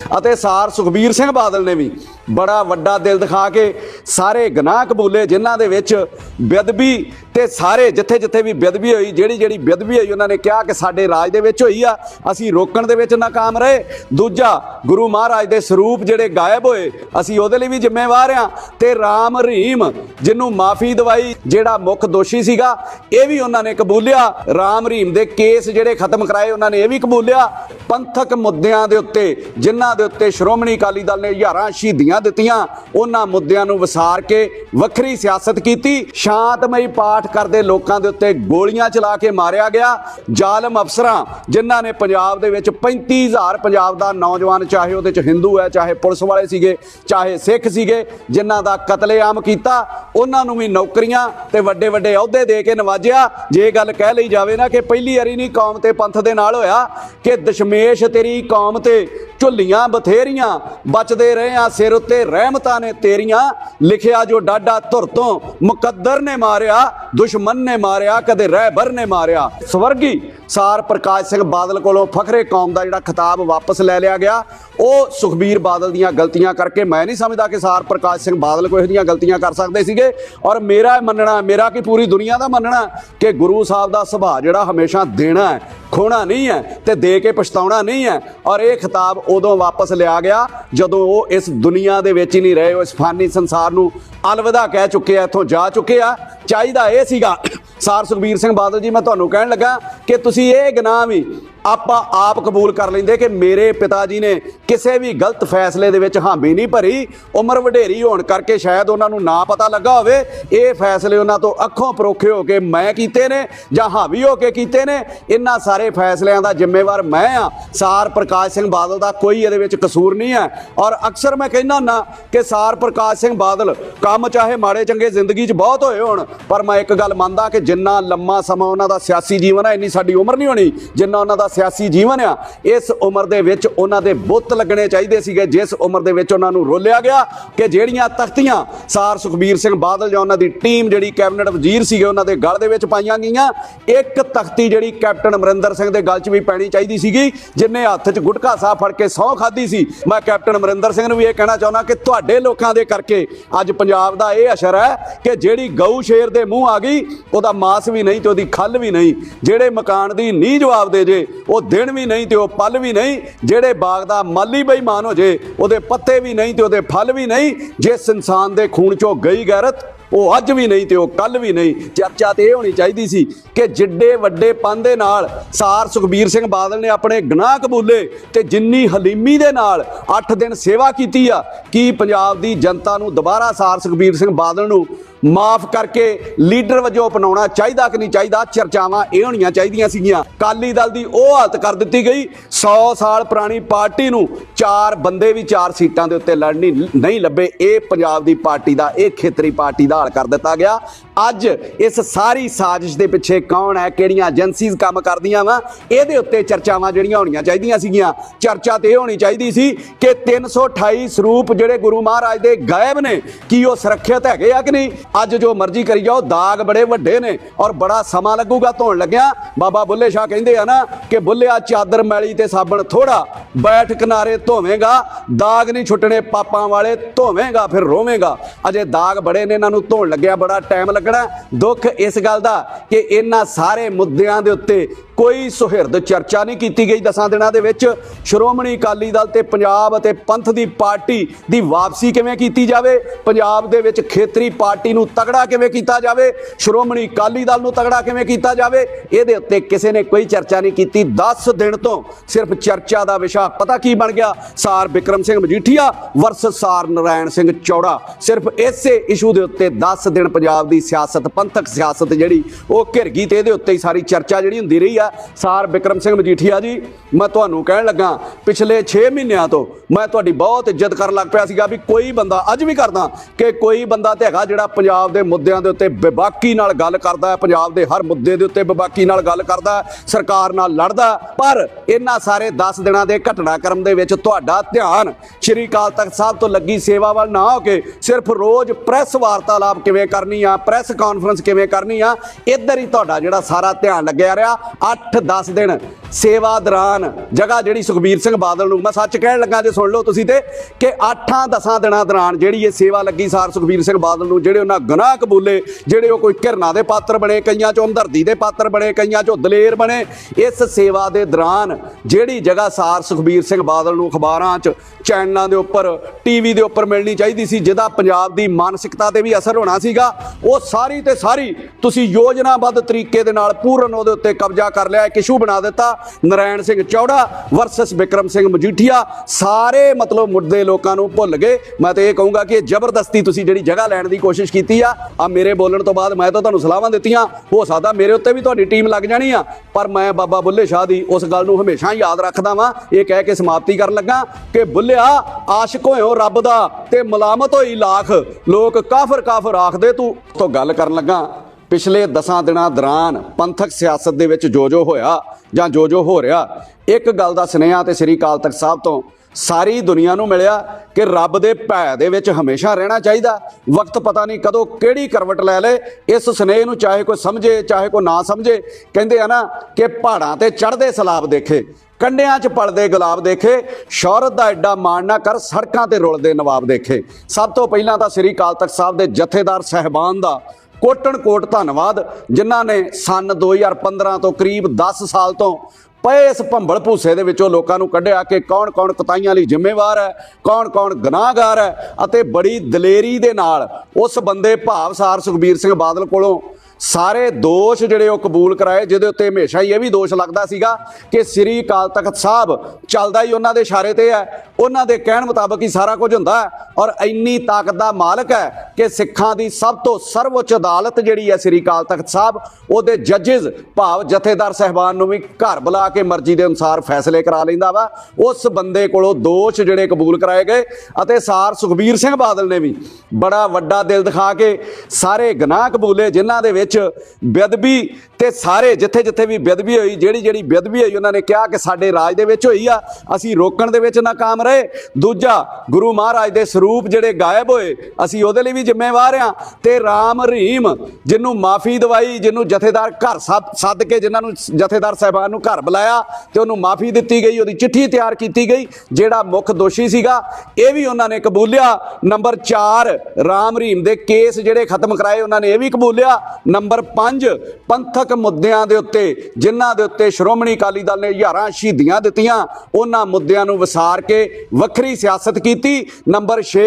ਅਤੇ ਸਾਰ ਸੁਖਬੀਰ ਸਿੰਘ ਬਾਦਲ ਨੇ ਵੀ ਬੜਾ ਵੱਡਾ ਦਿਲ ਦਿਖਾ ਕੇ ਸਾਰੇ ਗੁਨਾਹ ਕਬੂਲੇ ਜਿਨ੍ਹਾਂ ਦੇ ਵਿੱਚ ਬੇਅਦਬੀ ਤੇ ਸਾਰੇ ਜਿੱਥੇ ਜਿੱਥੇ ਵੀ ਬੇਅਦਬੀ ਹੋਈ ਜਿਹੜੀ ਜਿਹੜੀ ਬੇਅਦਬੀ ਹੋਈ, ਉਹਨਾਂ ਨੇ ਕਿਹਾ ਕਿ ਸਾਡੇ ਰਾਜ ਦੇ ਵਿੱਚ ਹੋਈ ਆ, ਅਸੀਂ ਰੋਕਣ ਦੇ ਵਿੱਚ ਨਾਕਾਮ ਰਹੇ। ਦੂਜਾ, ਗੁਰੂ ਮਹਾਰਾਜ ਦੇ ਸਰੂਪ ਜਿਹੜੇ ਗਾਇਬ ਹੋਏ, ਅਸੀਂ ਉਹਦੇ ਲਈ ਵੀ ਜ਼ਿੰਮੇਵਾਰ ਆ। ਤੇ ਰਾਮ ਰਹੀਮ, ਜਿਹਨੂੰ ਮਾਫੀ ਦਵਾਈ, ਜਿਹੜਾ ਮੁੱਖ ਦੋਸ਼ੀ ਸੀਗਾ, ਇਹ ਵੀ ਉਹਨਾਂ ਨੇ ਕਬੂਲਿਆ। ਰਾਮ ਰਹੀਮ ਦੇ ਕੇਸ ਜਿਹੜੇ ਖਤਮ ਕਰਾਏ, ਉਹਨਾਂ ਨੇ ਇਹ ਵੀ ਕਬੂਲਿਆ। ਪੰਥਕ ਮੁੱਦਿਆਂ ਦੇ ਉੱਤੇ, ਜਿਨ੍ਹਾਂ ਦੇ ਉੱਤੇ ਸ਼੍ਰੋਮਣੀ ਅਕਾਲੀ ਦਲ ਨੇ ਹਜ਼ਾਰਾਂ ਸ਼ਹੀਦੀਆਂ ਦਿੱਤੀਆਂ, ਉਹਨਾਂ ਮੁੱਦਿਆਂ ਨੂੰ ਵਿਸਾਰ ਕੇ ਵੱਖਰੀ ਸਿਆਸਤ ਕੀਤੀ। ਸ਼ਾਂਤਮਈ ਪਾਠ ਕਰਦੇ ਲੋਕਾਂ ਦੇ ਉੱਤੇ ਗੋਲੀਆਂ ਚਲਾ ਕੇ ਮਾਰਿਆ ਗਿਆ। ਜ਼ਾਲਮ ਅਫਸਰਾਂ, ਜਿਨ੍ਹਾਂ ਨੇ ਪੰਜਾਬ ਦੇ ਵਿੱਚ 35000 ਪੰਜਾਬ ਦਾ ਨੌਜਵਾਨ, ਚਾਹੇ ਉਹਦੇ ਚ ਹਿੰਦੂ ਹੈ, ਚਾਹੇ ਪੁਲਿਸ ਵਾਲੇ ਸੀਗੇ, ਚਾਹੇ ਸਿੱਖ ਸੀਗੇ, ਜਿਨ੍ਹਾਂ ਦਾ ਕਤਲੇਆਮ ਕੀਤਾ, ਉਹਨਾਂ ਨੂੰ ਵੀ ਨੌਕਰੀਆਂ ਤੇ ਵੱਡੇ ਵੱਡੇ ਅਹੁਦੇ ਦੇ ਕੇ ਨਵਾਜਿਆ। ਜੇ ਗੱਲ ਕਹਿ ਲਈ ਜਾਵੇ ਨਾ ਕਿ ਪਹਿਲੀ ਵਾਰੀ ਨਹੀਂ, ਕੌਮ ਤੇ ਪੰਥ ਦੇ ਨਾਲ ਹੋਇਆ ਕਿ ਦਸ਼ਮੇਸ਼ ਤੇਰੀ ਕੌਮ ਤੇ ਝੁੱਲੀਆਂ ਬਥੇਰੀਆਂ, ਬਚਦੇ ਰਹੇ ਆ, ਸਿਰ ਉੱਤੇ ਰਹਿਮਤਾਂ ਨੇ ਤੇਰੀਆਂ, ਲਿਖਿਆ ਜੋ ਡਾਡਾ ਧੁਰ ਤੋਂ ਮੁਕੱਦਰ ਨੇ ਮਾਰਿਆ ਦੁਸ਼ਮਣ ਨੇ ਮਾਰਿਆ, ਕਦੇ ਰਹਿਬਰ ਨੇ ਮਾਰਿਆ। ਸਵਰਗੀ ਸਾਰ ਪ੍ਰਕਾਸ਼ ਸਿੰਘ ਬਾਦਲ ਕੋਲੋਂ ਫਖਰੇ ਕੌਮ ਦਾ ਜਿਹੜਾ ਖਿਤਾਬ ਵਾਪਸ ਲੈ ਲਿਆ ਗਿਆ। ਉਹ ਸੁਖਬੀਰ ਬਾਦਲ ਦੀਆਂ ਗਲਤੀਆਂ ਕਰਕੇ, ਮੈਂ ਨਹੀਂ ਸਮਝਦਾ ਕਿ ਸਾਰ ਪ੍ਰਕਾਸ਼ ਸਿੰਘ ਬਾਦਲ ਕੋਈ ਇਹੋ ਗਲਤੀਆਂ ਕਰ ਸਕਦੇ ਸੀਗੇ। ਔਰ ਮੇਰਾ ਮੰਨਣਾ, ਮੇਰਾ ਕਿ ਪੂਰੀ ਦੁਨੀਆ ਦਾ ਮੰਨਣਾ ਕਿ ਗੁਰੂ ਸਾਹਿਬ ਦਾ ਸੁਭਾਅ ਜਿਹੜਾ ਹਮੇਸ਼ਾ ਦੇਣਾ ਹੈ, ਖੋਣਾ ਨਹੀਂ ਹੈ ਤੇ ਦੇ ਕੇ ਪਛਤਾਉਣਾ ਨਹੀਂ ਹੈ। ਔਰ ਇਹ ਖਿਤਾਬ ਉਦੋਂ ਵਾਪਸ ਲਿਆ ਗਿਆ ਜਦੋਂ ਉਹ ਇਸ ਦੁਨੀਆ ਦੇ ਵਿੱਚ ਹੀ ਨਹੀਂ ਰਹੇ, ਉਹ ਇਸ ਫਾਨੀ ਸੰਸਾਰ ਨੂੰ ਅਲਵਿਦਾ ਕਹਿ ਚੁੱਕੇ ਆ, ਇੱਥੋਂ ਜਾ ਚੁੱਕੇ ਆ। ਚਾਹੀਦਾ ਇਹ ਸੀਗਾ ਸਾਰ ਸੁਖਬੀਰ ਸਿੰਘ ਬਾਦਲ ਜੀ, ਮੈਂ ਤੁਹਾਨੂੰ ਕਹਿਣ ਲੱਗਾ ਕਿ ਤੁਸੀਂ ਇਹ ਗੁਨਾਹ ਵੀ ਆਪਾਂ ਆਪ ਕਬੂਲ ਕਰ ਲੈਂਦੇ ਕਿ ਮੇਰੇ ਪਿਤਾ ਜੀ ਨੇ ਕਿਸੇ ਵੀ ਗਲਤ ਫੈਸਲੇ ਦੇ ਵਿੱਚ ਹਾਮੀ ਨਹੀਂ ਭਰੀ, ਉਮਰ ਵਡੇਰੀ ਹੋਣ ਕਰਕੇ ਸ਼ਾਇਦ ਉਹਨਾਂ ਨੂੰ ਨਾ ਪਤਾ ਲੱਗਾ ਹੋਵੇ, ਇਹ ਫੈਸਲੇ ਉਹਨਾਂ ਤੋਂ ਅੱਖੋਂ ਪਰੋਖੇ ਹੋ ਕੇ ਮੈਂ ਕੀਤੇ ਨੇ ਜਾਂ ਹਾਵੀ ਹੋ ਕੇ ਕੀਤੇ ਨੇ, ਇਹਨਾਂ ਸਾਰੇ ਫੈਸਲਿਆਂ ਦਾ ਜ਼ਿੰਮੇਵਾਰ ਮੈਂ ਆ ਸਾਰ ਪ੍ਰਕਾਸ਼ ਸਿੰਘ ਬਾਦਲ ਦਾ ਕੋਈ ਇਹਦੇ ਵਿੱਚ ਕਸੂਰ ਨਹੀਂ ਹੈ। ਔਰ ਅਕਸਰ ਮੈਂ ਕਹਿੰਦਾ ਹੁੰਦਾ ਕਿ ਸਾਰ ਪ੍ਰਕਾਸ਼ ਸਿੰਘ ਬਾਦਲ ਕੰਮ ਚਾਹੇ ਮਾੜੇ ਚੰਗੇ ਜ਼ਿੰਦਗੀ 'ਚ ਬਹੁਤ ਹੋਏ ਹੋਣ, ਪਰ ਮੈਂ ਇੱਕ ਗੱਲ ਮੰਨਦਾ ਕਿ ਜਿੰਨਾ ਲੰਮਾ ਸਮਾਂ ਉਹਨਾਂ ਦਾ ਸਿਆਸੀ ਜੀਵਨ ਹੈ, ਇੰਨੀ ਸਾਡੀ ਉਮਰ ਨਹੀਂ ਹੋਣੀ, ਜਿੰਨਾ ਉਹਨਾਂ ਦਾ ਸਿਆਸੀ ਜੀਵਨ ਆ, ਇਸ ਉਮਰ ਦੇ ਵਿੱਚ ਉਹਨਾਂ ਦੇ ਬੁੱਤ ਲੱਗਣੇ ਚਾਹੀਦੇ ਸੀਗੇ, ਜਿਸ ਉਮਰ ਦੇ ਵਿੱਚ ਉਹਨਾਂ ਨੂੰ ਰੋਲਿਆ ਗਿਆ ਕਿ ਜਿਹੜੀਆਂ ਤਖਤੀਆਂ ਸਾਰ ਸੁਖਬੀਰ ਸਿੰਘ ਬਾਦਲ ਜਾਂ ਉਹਨਾਂ ਦੀ ਟੀਮ ਜਿਹੜੀ ਕੈਬਨਿਟ ਵਜ਼ੀਰ ਸੀਗੇ, ਉਹਨਾਂ ਦੇ ਗਲ ਦੇ ਵਿੱਚ ਪਾਈਆਂ ਗਈਆਂ। ਇੱਕ ਤਖਤੀ ਜਿਹੜੀ ਕੈਪਟਨ ਅਮਰਿੰਦਰ ਸਿੰਘ ਦੇ ਗਲ 'ਚ ਵੀ ਪੈਣੀ ਚਾਹੀਦੀ ਸੀਗੀ, ਜਿਨੇ ਹੱਥ 'ਚ ਗੁਟਕਾ ਸਾਹ ਫੜ ਕੇ ਸਹੁੰ ਖਾਦੀ ਸੀ। ਮੈਂ ਕੈਪਟਨ ਅਮਰਿੰਦਰ ਸਿੰਘ ਨੂੰ ਵੀ ਇਹ ਕਹਿਣਾ ਚਾਹੁੰਦਾ ਕਿ ਤੁਹਾਡੇ ਲੋਕਾਂ ਦੇ ਕਰਕੇ ਅੱਜ ਪੰਜਾਬ ਦਾ ਇਹ ਅਸਰ ਹੈ ਕਿ ਜਿਹੜੀ ਗਊ ਸ਼ੇਰ ਦੇ ਮੂੰਹ ਆ ਗਈ, ਉਹਦਾ ਮਾਸ ਵੀ ਨਹੀਂ ਤੇ ਉਹਦੀ ਖੱਲ ਵੀ ਨਹੀਂ। ਜਿਹੜੇ ਮਕਾਨ ਦੀ ਨੀ ਜਵਾਬ ਦੇ ਜੇ ਉਹ ਦਿਨ ਵੀ ਨਹੀਂ ਤੇ ਉਹ ਪਲ ਵੀ ਨਹੀਂ, ਜਿਹੜੇ ਬਾਗ ਦਾ ਮਾਲੀ ਬੇਈਮਾਨ ਹੋ ਜੇ, ਉਹਦੇ ਪੱਤੇ ਵੀ ਨਹੀਂ ਤੇ ਉਹਦੇ ਫਲ ਵੀ ਨਹੀਂ, ਜਿਸ ਇਨਸਾਨ ਦੇ ਖੂਨ ਚੋਂ ਗਈ ਗੈਰਤ, ਉਹ ਅੱਜ ਵੀ ਨਹੀਂ ਤੇ ਉਹ ਕੱਲ ਵੀ ਨਹੀਂ। ਚਰਚਾ ਤੇ ਇਹ ਹੋਣੀ ਚਾਹੀਦੀ ਸੀ ਕਿ ਜਿੱਡੇ ਵੱਡੇ ਪੰਨ ਦੇ ਨਾਲ ਸਾਰ ਸੁਖਬੀਰ ਸਿੰਘ ਬਾਦਲ ਨੇ ਆਪਣੇ ਗੁਨਾਹ ਕਬੂਲੇ ਤੇ ਜਿੰਨੀ ਹਲੀਮੀ ਦੇ ਨਾਲ 8 ਦਿਨ ਸੇਵਾ ਕੀਤੀ ਆ, ਕੀ ਪੰਜਾਬ ਦੀ ਜਨਤਾ ਨੂੰ ਦੁਬਾਰਾ ਸਾਰ ਸੁਖਬੀਰ ਸਿੰਘ ਬਾਦਲ ਨੂੰ ਮਾਫ ਕਰਕੇ ਲੀਡਰ ਵਜੋਂ ਅਪਣਾਉਣਾ ਚਾਹੀਦਾ ਕਿ ਨਹੀਂ ਚਾਹੀਦਾ, ਚਰਚਾਵਾਂ ਇਹ ਹੋਣੀਆਂ ਚਾਹੀਦੀਆਂ ਸੀਗੀਆਂ। ਕਾਲੀ ਦਲ ਦੀ ਉਹ ਹਾਲਤ ਕਰ ਦਿੱਤੀ ਗਈ। 100 ਸਾਲ ਪੁਰਾਣੀ ਪਾਰਟੀ ਨੂੰ ਚਾਰ ਬੰਦੇ ਵੀ ਚਾਰ ਸੀਟਾਂ ਦੇ ਉੱਤੇ ਲੜਨੀ ਨਹੀਂ ਲੱਭੇ। ਇਹ ਪੰਜਾਬ ਦੀ ਪਾਰਟੀ ਦਾ, ਇਹ ਖੇਤਰੀ ਪਾਰਟੀ ਦਾ ਹਾਲ ਕਰ ਦਿੱਤਾ ਗਿਆ। ਅੱਜ ਇਸ ਸਾਰੀ ਸਾਜ਼ਿਸ਼ ਦੇ ਪਿੱਛੇ ਕੌਣ ਹੈ, ਕਿਹੜੀਆਂ ਏਜੰਸੀਜ਼ ਕੰਮ ਕਰਦੀਆਂ ਵਾ, ਇਹਦੇ ਉੱਤੇ ਚਰਚਾਵਾਂ ਜਿਹੜੀਆਂ ਹੋਣੀਆਂ ਚਾਹੀਦੀਆਂ ਸੀਗੀਆਂ। ਚਰਚਾ ਤੇ ਇਹ ਹੋਣੀ ਚਾਹੀਦੀ ਸੀ ਕਿ 328 ਸਰੂਪ ਜਿਹੜੇ ਗੁਰੂ ਮਹਾਰਾਜ ਦੇ ਗਾਇਬ ਨੇ, ਕੀ ਉਹ ਸੁਰੱਖਿਅਤ ਹੈਗੇ ਆ ਕਿ ਨਹੀਂ? ਅੱਜ ਜੋ ਮਰਜ਼ੀ ਕਰੀ ਜਾਓ, ਦਾਗ ਬੜੇ ਵੱਡੇ ਨੇ ਔਰ ਬੜਾ ਸਮਾਂ ਲੱਗੂਗਾ ਧੋਣ ਲੱਗਿਆ। ਬਾਬਾ ਬੁੱਲੇ ਸ਼ਾਹ ਕਹਿੰਦੇ ਆ ਨਾ ਕਿ ਬੁੱਲਿਆ ਚਾਦਰ ਮੈਲੀ ਤੇ ਸਾਬਣ ਥੋੜਾ ਬੈਠ ਕਿਨਾਰੇ ਧੋਵੇਂਗਾ, ਦਾਗ ਨਹੀਂ ਛੁੱਟਣੇ ਪਾਪਾਂ ਵਾਲੇ ਧੋਵੇਂਗਾ, ਫਿਰ ਰੋਵੇਂਗਾ। ਅਜੇ ਦਾਗ ਬੜੇ ਨੇ, ਇਹਨਾਂ ਨੂੰ ਧੋਣ ਲੱਗਿਆ ਬੜਾ ਟਾਈਮ ਲੱਗਣਾ ਦੁੱਖ ਇਸ ਗੱਲ ਦਾ ਕਿ ਇਹਨਾਂ ਸਾਰੇ ਮੁੱਦਿਆਂ ਦੇ ਉੱਤੇ ਕੋਈ ਸੁਹਿਰਦ ਚਰਚਾ ਨਹੀਂ ਕੀਤੀ ਗਈ ਦਸਾਂ ਦਿਨਾਂ ਦੇ ਵਿੱਚ। ਸ਼੍ਰੋਮਣੀ ਅਕਾਲੀ ਦਲ ਤੇ ਪੰਜਾਬ ਅਤੇ ਪੰਥ ਦੀ ਪਾਰਟੀ ਦੀ ਵਾਪਸੀ ਕਿਵੇਂ ਕੀਤੀ ਜਾਵੇ? ਪੰਜਾਬ ਦੇ ਵਿੱਚ ਖੇਤਰੀ ਪਾਰਟੀ ਨੂੰ ਤਗੜਾ ਕਿਵੇਂ ਕੀਤਾ ਜਾਵੇ? ਸ਼੍ਰੋਮਣੀ ਅਕਾਲੀ ਦਲ ਨੂੰ ਤਗੜਾ ਕਿਵੇਂ ਕੀਤਾ ਜਾਵੇ? ਇਹਦੇ ਉੱਤੇ ਕਿਸੇ ਨੇ ਕੋਈ ਚਰਚਾ ਨਹੀਂ ਕੀਤੀ। 10 ਦਿਨ ਤੋਂ ਸਿਰਫ ਚਰਚਾ ਦਾ ਵਿਸ਼ਾ ਪਤਾ ਕੀ ਬਣ ਗਿਆ? ਸਾਰ ਬਿਕਰਮ ਸਿੰਘ ਮਜੀਠੀਆ ਵਰਸਸ ਸਾਰ ਨਰਾਇਣ ਸਿੰਘ ਚੌੜਾ। ਸਿਰਫ ਇਸੇ ਇਸ਼ੂ ਦੇ ਉੱਤੇ 10 ਦਿਨ ਪੰਜਾਬ ਦੀ ਸਿਆਸਤ, ਪੰਥਕ ਸਿਆਸਤ ਜਿਹੜੀ, ਉਹ ਘਿਰ ਗਈ ਤੇ ਇਹਦੇ ਉੱਤੇ ਹੀ ਸਾਰੀ ਚਰਚਾ ਜਿਹੜੀ ਹੁੰਦੀ ਰਹੀ ਆ। ਸਾਰ ਬਿਕਰਮ ਸਿੰਘ ਮਜੀਠੀਆ ਜੀ, ਮੈਂ ਤੁਹਾਨੂੰ ਕਹਿਣ ਲੱਗਾ, ਪਿਛਲੇ 6 ਮਹੀਨਿਆਂ ਤੋਂ ਮੈਂ ਤੁਹਾਡੀ ਬਹੁਤ ਇੱਜ਼ਤ ਕਰਨ ਲੱਗ ਪਿਆ ਸੀਗਾ ਵੀ ਕੋਈ ਬੰਦਾ ਅੱਜ ਵੀ ਕਰਦਾ ਕਿ ਕੋਈ ਬੰਦਾ ਤੇ ਹੈਗਾ ਜਿਹੜਾ ਪੰਜਾਬ ਦੇ ਮੁੱਦਿਆਂ ਦੇ ਉੱਤੇ ਬੇਬਾਕੀ ਨਾਲ ਗੱਲ ਕਰਦਾ ਹੈ, ਪੰਜਾਬ ਦੇ ਹਰ ਮੁੱਦੇ ਦੇ ਉੱਤੇ ਬੇਬਾਕੀ ਨਾਲ ਗੱਲ ਕਰਦਾ ਸਰਕਾਰ ਨਾਲ ਲੜਦਾ ਪਰ ਇਹਨਾਂ ਸਾਰੇ 10 ਦਿਨਾਂ ਦੇ ਘਟਨਾਕ੍ਰਮ ਦੇ ਵਿੱਚ ਤੁਹਾਡਾ ਧਿਆਨ ਸ਼੍ਰੀ ਅਕਾਲ ਤਖਤ ਸਾਹਿਬ ਤੋਂ ਲੱਗੀ ਸੇਵਾ ਵੱਲ ਨਾ ਹੋ ਕੇ ਸਿਰਫ ਰੋਜ਼ ਪ੍ਰੈਸ ਵਾਰਤਾਲਾਪ ਕਿਵੇਂ ਕਰਨੀ ਆ, ਪ੍ਰੈਸ ਕਾਨਫਰੰਸ ਕਿਵੇਂ ਕਰਨੀ ਆ, ਇੱਧਰ ਹੀ ਤੁਹਾਡਾ ਜਿਹੜਾ ਸਾਰਾ ਧਿਆਨ ਲੱਗਿਆ ਰਿਹਾ। 8-10 ਦਿਨ ਸੇਵਾ ਦੌਰਾਨ ਜਗ੍ਹਾ ਜਿਹੜੀ ਸੁਖਬੀਰ ਸਿੰਘ ਬਾਦਲ ਨੂੰ ਮੈਂ ਸੱਚ ਕਹਿਣ ਲੱਗਾ ਜੇ ਸੁਣ ਲਓ ਤੁਸੀਂ ਤੇ, ਕਿ 8-10 ਦਿਨਾਂ ਦੌਰਾਨ ਜਿਹੜੀ ਇਹ ਸੇਵਾ ਲੱਗੀ ਸਾਰ ਸੁਖਬੀਰ ਸਿੰਘ ਬਾਦਲ ਨੂੰ, ਜਿਹੜੇ ਉਹਨਾਂ ਗੁਨਾਹ ਕਬੂਲੇ, ਜਿਹੜੇ ਉਹ ਕੋਈ ਘਿਰਨਾ ਦੇ ਪਾਤਰ ਬਣੇ, ਕਈਆਂ ਚੋਂ ਹਮਦਰਦੀ ਦੇ ਪਾਤਰ ਬਣੇ, ਕਈਆਂ ਚੋਂ ਦਲੇਰ ਬਣੇ, ਇਸ ਸੇਵਾ ਦੇ ਦੌਰਾਨ ਜਿਹੜੀ ਜਗ੍ਹਾ ਸਾਰ ਸੁਖਬੀਰ ਸਿੰਘ ਬਾਦਲ ਨੂੰ ਅਖਬਾਰਾਂ 'ਚ, ਚੈਨਲਾਂ ਦੇ ਉੱਪਰ, ਟੀਵੀ ਦੇ ਉੱਪਰ ਮਿਲਣੀ ਚਾਹੀਦੀ ਸੀ, ਜਿਹਦਾ ਪੰਜਾਬ ਦੀ ਮਾਨਸਿਕਤਾ ਤੇ ਵੀ ਅਸਰ ਹੋਣਾ ਸੀਗਾ, ਉਹ ਸਾਰੀ ਤੇ ਸਾਰੀ ਤੁਸੀਂ ਯੋਜਨਾਬੱਧ ਤਰੀਕੇ ਦੇ ਨਾਲ ਪੂਰਨ ਉਹਦੇ ਉੱਤੇ ਕਬਜ਼ਾ ਕਰ ਲਿਆ, ਇੱਕ ਇਸ਼ੂ ਬਣਾ ਦਿੱਤਾ। ਨਰਾਇਣ ਸਿੰਘ ਚੌੜਾ ਵਰਸਸ ਵਿਕਰਮ ਸਿੰਘ ਮਜੀਠੀਆ, ਸਾਰੇ ਮਤਲਬ ਮੁੱਦੇ ਲੋਕਾਂ ਨੂੰ ਭੁੱਲ ਗਏ। ਮੈਂ ਤੇ ਇਹ ਕਹੂੰਗਾ ਕਿ ਜ਼ਬਰਦਸਤੀ ਤੁਸੀਂ ਜਿਹੜੀ ਜਗ੍ਹਾ ਲੈਣ ਦੀ ਕੋਸ਼ਿਸ਼ ਕੀਤੀ ਆ ਆ ਮੇਰੇ ਬੋਲਣ ਤੋਂ ਬਾਅਦ ਮੈਂ ਤਾਂ ਤੁਹਾਨੂੰ ਸਲਾਹਾਂ ਦਿੱਤੀਆਂ। ਹੋ ਸਕਦਾ ਮੇਰੇ ਉੱਤੇ ਵੀ ਤੁਹਾਡੀ ਟੀਮ ਲੱਗ ਜਾਣੀ ਆ, ਪਰ ਮੈਂ ਬਾਬਾ ਬੁੱਲੇ ਸ਼ਾਹ ਦੀ ਉਸ ਗੱਲ ਨੂੰ ਹਮੇਸ਼ਾ ਯਾਦ ਰੱਖਦਾ ਵਾਂ। ਇਹ ਕਹਿ ਕੇ ਸਮਾਪਤੀ ਕਰਨ ਲੱਗਾ ਕਿ ਬੁੱਲਿਆ, ਆਸ਼ਿਕ ਹੋਇਓ ਰੱਬ ਦਾ ਤੇ ਮਲਾਮਤ ਹੋਈ ਲਾਖ। ਲੋਕ ਕਾਫਰ ਕਾਫਰ ਆਖਦੇ ਤੂੰ ਤੋਂ ਗੱਲ ਕਰਨ ਲੱਗਾ। ਪਿਛਲੇ 10 ਦਿਨਾਂ ਦੌਰਾਨ ਪੰਥਕ ਸਿਆਸਤ ਦੇ ਵਿੱਚ ਜੋ ਜੋ ਹੋਇਆ ਜਾਂ ਜੋ ਜੋ ਹੋ ਰਿਹਾ, ਇੱਕ ਗੱਲ ਦਾ ਸੁਨੇਹਾ ਤੇ ਸ੍ਰੀ ਕਾਲ ਤਖਤ ਸਾਹਿਬ ਤੋਂ ਸਾਰੀ ਦੁਨੀਆ ਨੂੰ ਮਿਲਿਆ ਕਿ ਰੱਬ ਦੇ ਭੈ ਦੇ ਵਿੱਚ ਹਮੇਸ਼ਾ ਰਹਿਣਾ ਚਾਹੀਦਾ। ਵਕਤ ਪਤਾ ਨਹੀਂ ਕਦੋਂ ਕਿਹੜੀ ਕਰਵਟ ਲੈ ਲੇ। ਇਸ ਸੁਨੇਹ ਨੂੰ ਚਾਹੇ ਕੋਈ ਸਮਝੇ, ਚਾਹੇ ਕੋਈ ਨਾ ਸਮਝੇ, ਕਹਿੰਦੇ ਆ ਨਾ ਕਿ ਪਹਾੜਾਂ ਤੇ ਚੜ੍ਹਦੇ ਸਲਾਬ ਦੇਖੇ, ਕੰਡਿਆਂ 'ਚ ਪਲਦੇ ਗੁਲਾਬ ਦੇਖੇ, ਸ਼ੌਹਰਤ ਦਾ ਐਡਾ ਮਾਣ ਨਾ ਕਰ, ਸੜਕਾਂ ਤੇ ਰੁਲਦੇ ਨਵਾਬ ਦੇਖੇ। ਸਭ ਤੋਂ ਪਹਿਲਾਂ ਤਾਂ ਸ੍ਰੀ ਕਾਲ ਤਖਤ ਸਾਹਿਬ ਦੇ ਜਥੇਦਾਰ ਸਹਿਬਾਨ ਦਾ ਕੋਟਣ ਕੋਟ ਧੰਨਵਾਦ, ਜਿਨ੍ਹਾਂ ਨੇ ਸੰਨ 2015 ਤੋਂ ਕਰੀਬ 10 ਸਾਲ ਤੋਂ ਪਏ ਇਸ ਭੰਬਲ ਭੂਸੇ ਦੇ ਵਿੱਚੋਂ ਲੋਕਾਂ ਨੂੰ ਕੱਢਿਆ ਕਿ ਕੌਣ ਕੌਣ ਕਤਾਈਆਂ ਲਈ ਜ਼ਿੰਮੇਵਾਰ ਹੈ ਕੌਣ ਕੌਣ ਗੁਨਾਹਗਾਰ ਹੈ ਅਤੇ ਬੜੀ ਦਲੇਰੀ ਦੇ ਨਾਲ ਉਸ ਬੰਦੇ ਭਾਵਸਾਰ ਸੁਖਬੀਰ ਸਿੰਘ ਬਾਦਲ ਕੋਲੋਂ ਸਾਰੇ ਦੋਸ਼ ਜਿਹੜੇ ਉਹ ਕਬੂਲ ਕਰਾਏ, ਜਿਹਦੇ ਉੱਤੇ ਹਮੇਸ਼ਾ ਹੀ ਇਹ ਵੀ ਦੋਸ਼ ਲੱਗਦਾ ਸੀਗਾ ਕਿ ਸ੍ਰੀ ਅਕਾਲ ਤਖਤ ਸਾਹਿਬ ਚੱਲਦਾ ਹੀ ਉਹਨਾਂ ਦੇ ਇਸ਼ਾਰੇ ਤੇ ਹੈ, ਉਹਨਾਂ ਦੇ ਕਹਿਣ ਮੁਤਾਬਕ ਹੀ ਸਾਰਾ ਕੁਝ ਹੁੰਦਾ ਹੈ ਔਰ ਇੰਨੀ ਤਾਕਤ ਦਾ ਮਾਲਕ ਹੈ ਕਿ ਸਿੱਖਾਂ ਦੀ ਸਭ ਤੋਂ ਸਰਵਉੱਚ ਅਦਾਲਤ ਜਿਹੜੀ ਹੈ ਸ੍ਰੀ ਅਕਾਲ ਤਖਤ ਸਾਹਿਬ, ਉਹਦੇ ਜੱਜਸ ਭਾਵ ਜਥੇਦਾਰ ਸਹਿਬਾਨ ਨੂੰ ਵੀ ਘਰ ਬੁਲਾ ਕੇ ਮਰਜ਼ੀ ਦੇ ਅਨੁਸਾਰ ਫੈਸਲੇ ਕਰਾ ਲੈਂਦਾ ਵਾ। ਉਸ ਬੰਦੇ ਕੋਲੋਂ ਦੋਸ਼ ਜਿਹੜੇ ਕਬੂਲ ਕਰਾਏ ਗਏ ਅਤੇ ਸਾਰ ਸੁਖਬੀਰ ਸਿੰਘ ਬਾਦਲ ਨੇ ਵੀ ਬੜਾ ਵੱਡਾ ਦਿਲ ਦਿਖਾ ਕੇ ਸਾਰੇ ਗੁਨਾਹ ਕਬੂਲੇ ਜਿਨ੍ਹਾਂ ਦੇ ਵਿੱਚ ਬੇਅਦਬੀ ਤੇ ਸਾਰੇ ਜਿੱਥੇ ਜਿੱਥੇ ਵੀ ਬੇਅਦਬੀ ਹੋਈ ਜਿਹੜੀ ਜਿਹੜੀ ਬੇਅਦਬੀ ਹੋਈ, ਉਹਨਾਂ ਨੇ ਕਿਹਾ ਕਿ ਸਾਡੇ ਰਾਜ ਦੇ ਵਿੱਚ ਹੋਈ ਆ, ਅਸੀਂ ਰੋਕਣ ਦੇ ਵਿੱਚ ਨਾਕਾਮ ਰਹੇ। ਦੂਜਾ, ਗੁਰੂ ਮਹਾਰਾਜ ਦੇ ਸਰੂਪ ਜਿਹੜੇ ਗਾਇਬ ਹੋਏ, ਅਸੀਂ ਉਹਦੇ ਲਈ ਵੀ ਜ਼ਿੰਮੇਵਾਰ ਆ ਤੇ ਰਾਮ ਰਹੀਮ, ਜਿਹਨੂੰ ਮਾਫੀ ਦਵਾਈ, ਜਿਹਨੂੰ ਜਥੇਦਾਰ ਘਰ ਸੱਦ ਸੱਦ ਕੇ ਜਿਨ੍ਹਾਂ ਨੂੰ ਜਥੇਦਾਰ ਸਾਹਿਬਾਨ ਨੂੰ ਘਰ ਬੁਲਾਇਆ ਤੇ ਉਹਨੂੰ ਮਾਫੀ ਦਿੱਤੀ ਗਈ, ਉਹਦੀ ਚਿੱਠੀ ਤਿਆਰ ਕੀਤੀ ਗਈ, ਜਿਹੜਾ ਮੁੱਖ ਦੋਸ਼ੀ ਸੀਗਾ, ਇਹ ਵੀ ਉਹਨਾਂ ਨੇ ਕਬੂਲਿਆ। ਨੰਬਰ 4 ਰਾਮ ਰਹੀਮ ਦੇ ਕੇਸ ਜਿਹੜੇ ਖਤਮ ਕਰਾਏ, ਉਹਨਾਂ ਨੇ ਇਹ ਵੀ ਕਬੂਲਿਆ। ਨੰਬਰ 5 ਪੰਥਕ ਮੁੱਦਿਆਂ ਦੇ ਉੱਤੇ, ਜਿਨ੍ਹਾਂ ਦੇ ਉੱਤੇ ਸ਼੍ਰੋਮਣੀ ਅਕਾਲੀ ਦਲ ਨੇ ਹਜ਼ਾਰਾਂ ਸ਼ਹੀਦੀਆਂ ਦਿੱਤੀਆਂ, ਉਹਨਾਂ ਮੁੱਦਿਆਂ ਨੂੰ ਵਿਸਾਰ ਕੇ ਵੱਖਰੀ ਸਿਆਸਤ ਕੀਤੀ। ਨੰਬਰ 6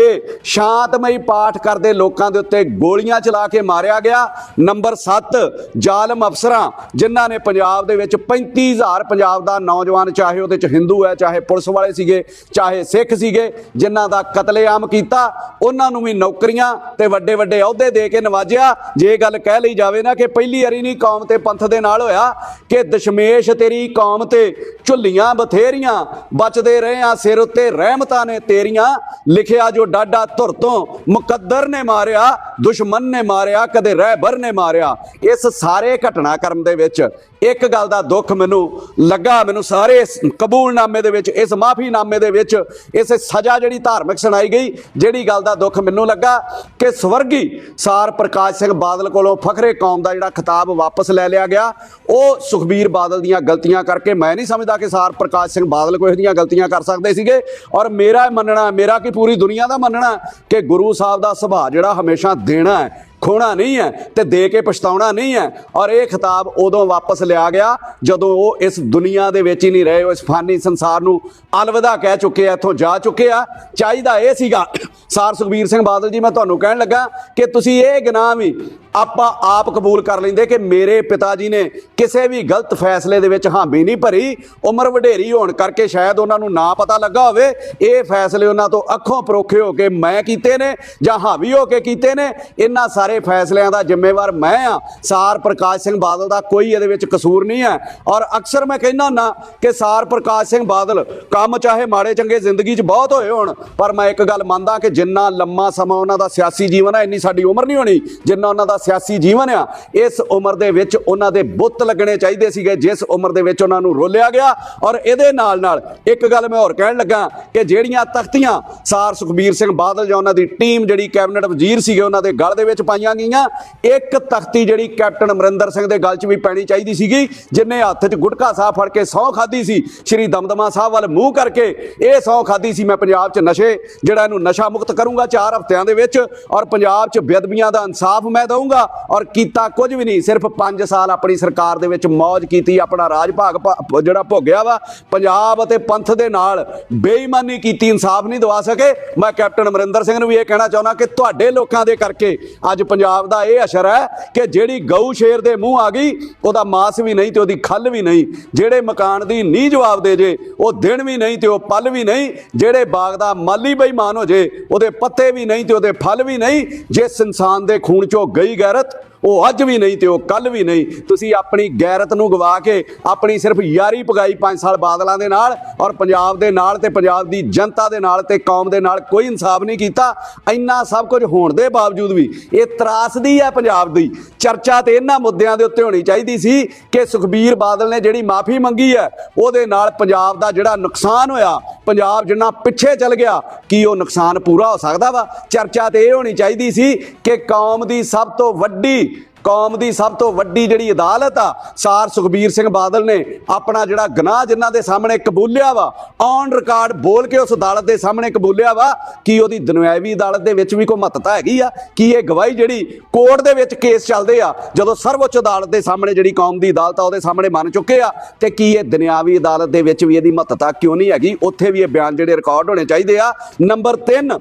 ਸ਼ਾਂਤਮਈ ਪਾਠ ਕਰਦੇ ਲੋਕਾਂ ਦੇ ਉੱਤੇ ਗੋਲੀਆਂ ਚਲਾ ਕੇ ਮਾਰਿਆ ਗਿਆ। ਨੰਬਰ 7 ਜ਼ਾਲਮ ਅਫਸਰਾਂ, ਜਿਨ੍ਹਾਂ ਨੇ ਪੰਜਾਬ ਦੇ ਵਿੱਚ 35000 ਪੰਜਾਬ ਦਾ ਨੌਜਵਾਨ, ਚਾਹੇ ਉਹਦੇ ਚ ਹਿੰਦੂ ਹੈ, ਚਾਹੇ ਪੁਲਿਸ ਵਾਲੇ ਸੀਗੇ, ਚਾਹੇ ਸਿੱਖ ਸੀਗੇ, ਜਿਨ੍ਹਾਂ ਦਾ ਕਤਲੇਆਮ ਕੀਤਾ, ਉਹਨਾਂ ਨੂੰ ਵੀ ਨੌਕਰੀਆਂ ਤੇ ਵੱਡੇ ਵੱਡੇ ਅਹੁਦੇ ਦੇ ਕੇ ਨਵਾਜਿਆ। ਜੇ ਗੱਲ ਕਹਿ ਲਈ ਜਾਵੇ ਨਾ ਕਿ ਪਹਿਲੀ ਵਾਰੀ ਨਹੀਂ ਕੌਮ ਤੇ ਪੰਥ ਦੇ ਨਾਲ ਹੋਇਆ ਕਿ ਦਸ਼ਮੇਸ਼ ਤੇਰੀ ਕੌਮ ਤੇ ਝੁੱਲੀਆਂ ਬਥੇਰੀਆਂ, ਬਚਦੇ ਰਹੇ ਆ, ਸਿਰ ਉੱਤੇ ਰਹਿਮਤਾਂ ਨੇ ਤੇਰੀਆਂ। ਲਿਖਿਆ ਜੋ ਡਾਡਾ ਧੁਰ ਤੋਂ ਮੁਕੱਦਰ ਨੇ ਮਾਰਿਆ, ਦੁਸ਼ਮਣ ਨੇ ਮਾਰਿਆ, ਕਦੇ ਰਹਿਬਰ ਨੇ ਮਾਰਿਆ। ਇਸ ਸਾਰੇ ਘਟਨਾਕ੍ਰਮ ਦੇ ਵਿੱਚ ਇੱਕ ਗੱਲ ਦਾ ਦੁੱਖ ਮੈਨੂੰ ਲੱਗਾ, ਮੈਨੂੰ ਸਾਰੇ ਕਬੂਲਨਾਮੇ ਦੇ ਵਿੱਚ, ਇਸ ਮਾਫੀਨਾਮੇ ਦੇ ਵਿੱਚ, ਇਸ ਸਜ਼ਾ ਜਿਹੜੀ ਧਾਰਮਿਕ ਸੁਣਾਈ ਗਈ, ਜਿਹੜੀ ਗੱਲ ਦਾ ਦੁੱਖ ਮੈਨੂੰ ਲੱਗਾ ਕਿ ਸਵਰਗੀ ਸਾਰ ਪ੍ਰਕਾਸ਼ ਸਿੰਘ ਬਾਦਲ ਕੋਲੋਂ ਫਖਰੇ ਕੌਮ ਦਾ ਜਿਹੜਾ ਖਿਤਾਬ ਵਾਪਸ ਲੈ ਲਿਆ ਗਿਆ, ਉਹ ਸੁਖਬੀਰ ਬਾਦਲ ਦੀਆਂ ਗਲਤੀਆਂ ਕਰਕੇ ਮੈਂ ਨਹੀਂ ਸਮਝਦਾ ਕਿ ਸਾਰ ਪ੍ਰਕਾਸ਼ ਸਿੰਘ ਬਾਦਲ ਕੋਈ ਇਹੋ ਜਿਹੀਆਂ ਗਲਤੀਆਂ ਕਰ ਸਕਦੇ ਸੀਗੇ, ਔਰ ਮੇਰਾ ਮੰਨਣਾ, ਮੇਰਾ ਕਿ ਪੂਰੀ ਦੁਨੀਆ ਦਾ ਮੰਨਣਾ ਕਿ ਗੁਰੂ ਸਾਹਿਬ ਦਾ ਸੁਭਾਅ ਜਿਹੜਾ ਹਮੇਸ਼ਾ ਦੇਣਾ ਹੈ ਖੋਣਾ ਨਹੀਂ ਹੈ ਤੇ ਦੇ ਕੇ ਪਛਤਾਉਣਾ ਨਹੀਂ ਹੈ। ਔਰ ਇਹ ਖਿਤਾਬ ਉਦੋਂ ਵਾਪਸ ਲਿਆ ਗਿਆ ਜਦੋਂ ਉਹ ਇਸ ਦੁਨੀਆ ਦੇ ਵਿੱਚ ਹੀ ਨਹੀਂ ਰਹੇ, ਉਹ ਇਸ ਫਾਨੀ ਸੰਸਾਰ ਨੂੰ ਅਲਵਿਦਾ ਕਹਿ ਚੁੱਕੇ ਆ, ਇੱਥੋਂ ਜਾ ਚੁੱਕੇ ਆ। ਚਾਹੀਦਾ ਇਹ ਸੀਗਾ, ਸਾਰ ਸੁਖਬੀਰ ਸਿੰਘ ਬਾਦਲ ਜੀ, ਮੈਂ ਤੁਹਾਨੂੰ ਕਹਿਣ ਲੱਗਾ ਕਿ ਤੁਸੀਂ ਇਹ ਗੁਨਾਹ ਵੀ ਆਪਾਂ ਆਪ ਕਬੂਲ ਕਰ ਲੈਂਦੇ ਕਿ ਮੇਰੇ ਪਿਤਾ ਜੀ ਨੇ ਕਿਸੇ ਵੀ ਗਲਤ ਫੈਸਲੇ ਦੇ ਵਿੱਚ ਹਾਮੀ ਨਹੀਂ ਭਰੀ। ਉਮਰ ਵਡੇਰੀ ਹੋਣ ਕਰਕੇ ਸ਼ਾਇਦ ਉਹਨਾਂ ਨੂੰ ਨਾ ਪਤਾ ਲੱਗਾ ਹੋਵੇ। ਇਹ ਫੈਸਲੇ ਉਹਨਾਂ ਤੋਂ ਅੱਖੋਂ ਪਰੋਖੇ ਹੋ ਕੇ ਮੈਂ ਕੀਤੇ ਨੇ ਜਾਂ ਹਾਵੀ ਹੋ ਕੇ ਕੀਤੇ ਨੇ। ਇਹਨਾਂ ਸਾਰੇ ਫੈਸਲਿਆਂ ਦਾ ਜ਼ਿੰਮੇਵਾਰ ਮੈਂ ਆ। ਸਾਰ ਪ੍ਰਕਾਸ਼ ਸਿੰਘ ਬਾਦਲ ਦਾ ਕੋਈ ਇਹਦੇ ਵਿੱਚ ਕਸੂਰ ਨਹੀਂ ਹੈ। ਔਰ ਅਕਸਰ ਮੈਂ ਕਹਿੰਦਾ ਨਾ ਕਿ ਸਾਰ ਪ੍ਰਕਾਸ਼ ਸਿੰਘ ਬਾਦਲ ਕੰਮ ਚਾਹੇ ਮਾੜੇ ਚੰਗੇ ਜ਼ਿੰਦਗੀ 'ਚ ਬਹੁਤ ਹੋਏ ਹੋਣ, ਪਰ ਮੈਂ ਇੱਕ ਗੱਲ ਮੰਨਦਾ ਕਿ ਜਿੰਨਾ ਲੰਮਾ ਸਮਾਂ ਉਹਨਾਂ ਦਾ ਸਿਆਸੀ ਜੀਵਨ ਹੈ, ਇੰਨੀ ਸਾਡੀ ਉਮਰ ਨਹੀਂ ਹੋਣੀ, ਜਿੰਨਾ ਉਹਨਾਂ ਦਾ ਸਿਆਸੀ ਜੀਵਨ ਆ, ਇਸ ਉਮਰ ਦੇ ਵਿੱਚ ਉਹਨਾਂ ਦੇ ਬੁੱਤ ਲੱਗਣੇ ਚਾਹੀਦੇ ਸੀਗੇ, ਜਿਸ ਉਮਰ ਦੇ ਵਿੱਚ ਉਹਨਾਂ ਨੂੰ ਰੋਲਿਆ ਗਿਆ। ਔਰ ਇਹਦੇ ਨਾਲ ਨਾਲ ਇੱਕ ਗੱਲ ਮੈਂ ਹੋਰ ਕਹਿਣ ਲੱਗਾ ਕਿ ਜਿਹੜੀਆਂ ਤਖਤੀਆਂ ਸਾਰ ਸੁਖਬੀਰ ਸਿੰਘ ਬਾਦਲ ਜਾਂ ਉਹਨਾਂ ਦੀ ਟੀਮ, ਜਿਹੜੀ ਕੈਬਨਿਟ ਵਜ਼ੀਰ ਸੀਗੇ, ਉਹਨਾਂ ਦੇ ਗਲ ਦੇ ਵਿੱਚ ਪਾਈਆਂ ਗਈਆਂ। ਇੱਕ ਤਖਤੀ ਜਿਹੜੀ ਕੈਪਟਨ ਅਮਰਿੰਦਰ ਸਿੰਘ ਦੇ ਗਲ 'ਚ ਵੀ ਪੈਣੀ ਚਾਹੀਦੀ ਸੀਗੀ, ਜਿਨੇ ਹੱਥ 'ਚ ਗੁਟਕਾ ਸਾਹਿਬ ਫੜ ਕੇ ਸਹੁੰ ਖਾਦੀ ਸੀ, ਸ਼੍ਰੀ ਦਮਦਮਾ ਸਾਹਿਬ ਵੱਲ ਮੂੰਹ ਕਰਕੇ ਇਹ ਸਹੁੰ ਖਾਦੀ ਸੀ ਮੈਂ ਪੰਜਾਬ 'ਚ ਨਸ਼ੇ, ਜਿਹੜਾ ਇਹਨੂੰ ਨਸ਼ਾ ਮੁਕਤ ਕਰੂੰਗਾ 4 ਹਫ਼ਤਿਆਂ ਦੇ ਵਿੱਚ ਔਰ ਪੰਜਾਬ 'ਚ ਬੇਅਦਬੀਆਂ ਦਾ ਇਨਸਾਫ ਮੈਂ ਦਊਂਗਾ ਔਰ ਕੀਤਾ ਕੁਝ ਵੀ ਨਹੀਂ, ਸਿਰਫ 5 ਸਾਲ ਆਪਣੀ ਸਰਕਾਰ ਦੇ ਵਿੱਚ ਮौज ਕੀਤੀ, ਆਪਣਾ ਰਾਜ ਭਾਗ ਜਿਹੜਾ ਭੋਗਿਆ ਵਾ, ਪੰਜਾਬ ਅਤੇ ਪੰਥ ਦੇ ਨਾਲ ਬੇਈਮਾਨੀ ਕੀਤੀ, ਇਨਸਾਫ ਨਹੀਂ ਦਵਾ ਸਕੇ। ਮੈਂ ਕੈਪਟਨ ਅਮਰਿੰਦਰ ਸਿੰਘ ਨੂੰ ਵੀ ਇਹ ਕਹਿਣਾ ਚਾਹੁੰਦਾ ਕਿ ਤੁਹਾਡੇ ਲੋਕਾਂ ਦੇ ਕਰਕੇ ਅੱਜ ਪੰਜਾਬ ਦਾ ਇਹ ਅਸਰ ਹੈ ਕਿ ਜਿਹੜੀ ਗਊ ਸ਼ੇਰ ਦੇ ਮੂੰਹ ਆ ਗਈ, ਉਹਦਾ ਮਾਸ ਵੀ ਨਹੀਂ ਤੇ ਉਹਦੀ ਖੱਲ ਵੀ ਨਹੀਂ। ਜਿਹੜੇ ਮਕਾਨ ਦੀ ਨੀ ਜਵਾਬ ਦੇ ਜੇ, ਉਹ ਦਿਨ ਵੀ ਨਹੀਂ ਤੇ ਉਹ ਪਲ ਵੀ ਨਹੀਂ। ਜਿਹੜੇ ਬਾਗ ਦਾ ਮਾਲੀ ਬੇਈਮਾਨ ਹੋ ਜੇ, ਉਹਦੇ ਪੱਤੇ ਵੀ ਨਹੀਂ ਤੇ ਉਹਦੇ ਫਲ ਵੀ ਨਹੀਂ। ਜਿਸ ਇਨਸਾਨ ਦੇ ਖੂਨ ਚੋਂ ਗਈ ਗੈਰਤ ਉਹ ਅੱਜ ਵੀ ਨਹੀਂ ਤੇ ਉਹ ਕੱਲ ਵੀ ਨਹੀਂ। ਤੁਸੀਂ ਆਪਣੀ ਗੈਰਤ ਨੂੰ ਗਵਾ ਕੇ ਆਪਣੀ ਸਿਰਫ ਯਾਰੀ ਪਗਾਈ 5 ਸਾਲ ਬਾਦਲਾਂ ਦੇ ਨਾਲ ਔਰ ਪੰਜਾਬ ਦੇ ਨਾਲ ਤੇ ਪੰਜਾਬ ਦੀ ਜਨਤਾ ਦੇ ਨਾਲ ਤੇ ਕੌਮ ਦੇ ਨਾਲ ਕੋਈ ਇਨਸਾਫ ਨਹੀਂ ਕੀਤਾ। ਇੰਨਾ ਸਭ ਕੁਝ ਹੋਣ ਦੇ ਬਾਵਜੂਦ ਵੀ ਇਹ ਤਰਾਸਦੀ ਹੈ ਪੰਜਾਬ ਦੀ। ਚਰਚਾ ਤੇ ਇਹਨਾਂ ਮੁੱਦਿਆਂ ਦੇ ਉੱਤੇ ਹੋਣੀ ਚਾਹੀਦੀ ਸੀ ਕਿ ਸੁਖਬੀਰ ਬਾਦਲ ਨੇ ਜਿਹੜੀ ਮਾਫੀ ਮੰਗੀ ਹੈ, ਉਹਦੇ ਨਾਲ ਪੰਜਾਬ ਦਾ ਜਿਹੜਾ ਨੁਕਸਾਨ ਹੋਇਆ, ਪੰਜਾਬ ਜਿੰਨਾ ਪਿੱਛੇ ਚੱਲ ਗਿਆ, ਕੀ ਉਹ ਨੁਕਸਾਨ ਪੂਰਾ ਹੋ ਸਕਦਾ ਵਾ? ਚਰਚਾ ਤੇ ਇਹ ਹੋਣੀ ਚਾਹੀਦੀ ਸੀ ਕਿ ਕੌਮ ਦੀ ਸਭ ਤੋਂ ਵੱਡੀ ਕੌਮ ਦੀ ਸਭ ਤੋਂ ਵੱਡੀ ਜਿਹੜੀ ਅਦਾਲਤ ਆ, ਸਾਰ ਸੁਖਬੀਰ ਸਿੰਘ ਬਾਦਲ ਨੇ ਆਪਣਾ ਜਿਹੜਾ ਗੁਨਾਹ ਜਿਨ੍ਹਾਂ ਦੇ ਸਾਹਮਣੇ ਕਬੂਲਿਆ ਵਾ ਔਨ ਰਿਕਾਰਡ ਬੋਲ ਕੇ ਉਸ ਅਦਾਲਤ ਦੇ ਸਾਹਮਣੇ ਕਬੂਲਿਆ ਵਾ ਕਿ ਉਹਦੀ ਦੁਨਿਆਵੀ ਅਦਾਲਤ ਦੇ ਵਿੱਚ ਵੀ ਕੋਈ ਮਹੱਤਤਾ ਹੈਗੀ ਆ, ਕੀ ਇਹ ਗਵਾਹੀ ਜਿਹੜੀ ਕੋਰਟ ਦੇ ਵਿੱਚ ਕੇਸ ਚੱਲਦੇ ਆ, ਜਦੋਂ ਸਰਵਉੱਚ ਅਦਾਲਤ ਦੇ ਸਾਹਮਣੇ ਜਿਹੜੀ ਕੌਮ ਦੀ ਅਦਾਲਤ ਆ, ਉਹਦੇ ਸਾਹਮਣੇ ਮੰਨ ਚੁੱਕੇ ਆ, ਤੇ ਕੀ ਇਹ ਦੁਨਿਆਵੀ ਅਦਾਲਤ ਦੇ ਵਿੱਚ ਵੀ ਇਹਦੀ ਮਹੱਤਤਾ ਕਿਉਂ ਨਹੀਂ ਹੈਗੀ, ਉੱਥੇ ਵੀ ਇਹ ਬਿਆਨ ਜਿਹੜੇ ਰਿਕਾਰਡ ਹੋਣੇ ਚਾਹੀਦੇ ਆ। ਨੰਬਰ 3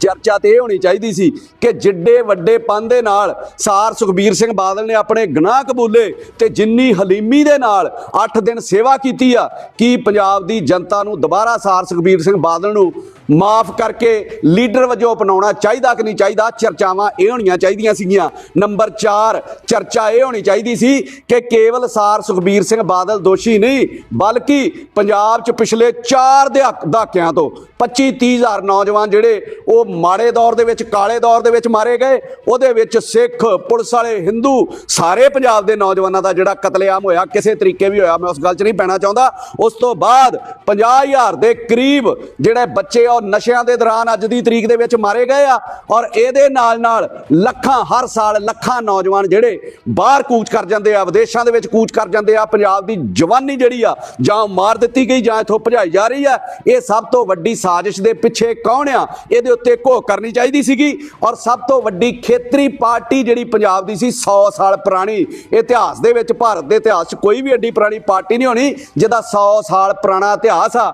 ਚਰਚਾ ਤੇ ਇਹ ਹੋਣੀ ਚਾਹੀਦੀ ਸੀ ਕਿ ਜਿੱਡੇ ਵੱਡੇ ਪੰਨ ਦੇ ਨਾਲ ਸਾਰ ਸੁਖਬੀਰ ਸਿੰਘ ਬਾਦਲ ਨੇ ਆਪਣੇ ਗੁਨਾਹ ਕਬੂਲੇ ਤੇ ਜਿੰਨੀ ਹਲੀਮੀ ਦੇ ਨਾਲ 8 ਦਿਨ ਸੇਵਾ ਕੀਤੀ ਆ, ਕੀ ਪੰਜਾਬ ਦੀ ਜਨਤਾ ਨੂੰ ਦੁਬਾਰਾ ਸਾਰ ਸੁਖਬੀਰ ਸਿੰਘ ਬਾਦਲ ਨੂੰ ਮਾਫ ਕਰਕੇ ਲੀਡਰ ਵਜੋਂ ਅਪਣਾਉਣਾ ਚਾਹੀਦਾ ਕਿ ਨਹੀਂ ਚਾਹੀਦਾ? ਚਰਚਾਵਾਂ ਇਹ ਹੋਣੀਆਂ ਚਾਹੀਦੀਆਂ ਸੀਗੀਆਂ। ਨੰਬਰ 4 ਚਰਚਾ ਇਹ ਹੋਣੀ ਚਾਹੀਦੀ ਸੀ ਕਿ ਕੇਵਲ ਸਾਰ ਸੁਖਬੀਰ ਸਿੰਘ ਬਾਦਲ ਦੋਸ਼ੀ ਨਹੀਂ, ਬਲਕਿ ਪੰਜਾਬ 'ਚ ਪਿਛਲੇ 4 ਦਹਾਕਿਆਂ ਤੋਂ 25 30 ਹਜ਼ਾਰ ਨੌਜਵਾਨ ਜਿਹੜੇ ਉਹ ਮਾੜੇ ਦੌਰ ਦੇ ਵਿੱਚ, ਕਾਲੇ ਦੌਰ ਦੇ ਵਿੱਚ ਮਾਰੇ ਗਏ। ਉਹਦੇ ਵਿੱਚ ਸਿੱਖ, ਪੁਲਿਸ ਵਾਲੇ, ਹਿੰਦੂ, ਸਾਰੇ ਪੰਜਾਬ ਦੇ ਨੌਜਵਾਨਾਂ ਦਾ ਜਿਹੜਾ ਕਤਲੇਆਮ ਹੋਇਆ, ਕਿਸੇ ਤਰੀਕੇ ਵੀ ਹੋਇਆ, ਮੈਂ ਉਸ ਗੱਲ 'ਚ ਨਹੀਂ ਪੈਣਾ ਚਾਹੁੰਦਾ। ਉਸ ਤੋਂ ਬਾਅਦ 50000 ਦੇ ਕਰੀਬ ਜਿਹੜੇ ਬੱਚੇ ਉਹ ਨਸ਼ਿਆਂ ਦੇ ਦੌਰਾਨ ਅੱਜ ਦੀ ਤਰੀਕ ਦੇ ਵਿੱਚ ਮਾਰੇ ਗਏ ਆ। ਔਰ ਇਹਦੇ ਨਾਲ ਨਾਲ ਲੱਖਾਂ, ਹਰ ਸਾਲ ਲੱਖਾਂ ਨੌਜਵਾਨ ਜਿਹੜੇ ਬਾਹਰ ਕੂਚ ਕਰ ਜਾਂਦੇ ਆ, ਵਿਦੇਸ਼ਾਂ ਦੇ ਵਿੱਚ ਕੂਚ ਕਰ ਜਾਂਦੇ ਆ, ਪੰਜਾਬ ਦੀ ਜਵਾਨੀ ਜਿਹੜੀ ਆ, ਜਾਂ ਮਾਰ ਦਿੱਤੀ ਗਈ, ਜਾਂ ਇਥੋਂ ਭਜਾਈ ਜਾ ਰਹੀ ਆ। ਇਹ ਸਭ ਤੋਂ ਵੱਡੀ ਸਾਜ਼ਿਸ਼ ਦੇ ਪਿੱਛੇ ਕੌਣ ਆ? ਇਹਦੇ ਉੱਤੇ ਘੋਖ ਕਰਨੀ ਚਾਹੀਦੀ ਸੀਗੀ। ਔਰ ਸਭ ਤੋਂ ਵੱਡੀ ਖੇਤਰੀ ਪਾਰਟੀ ਜਿਹੜੀ ਪੰਜਾਬ ਦੀ ਸੀ 100 ਸਾਲ ਪੁਰਾਣੀ। ਇਤਿਹਾਸ ਦੇ ਵਿੱਚ, ਭਾਰਤ ਦੇ ਇਤਿਹਾਸ 'ਚ ਕੋਈ ਵੀ ਐਡੀ ਪੁਰਾਣੀ ਪਾਰਟੀ ਨਹੀਂ ਹੋਣੀ, ਜਿਹਦਾ 100 ਸਾਲ ਪੁਰਾਣਾ ਇਤਿਹਾਸ ਆ।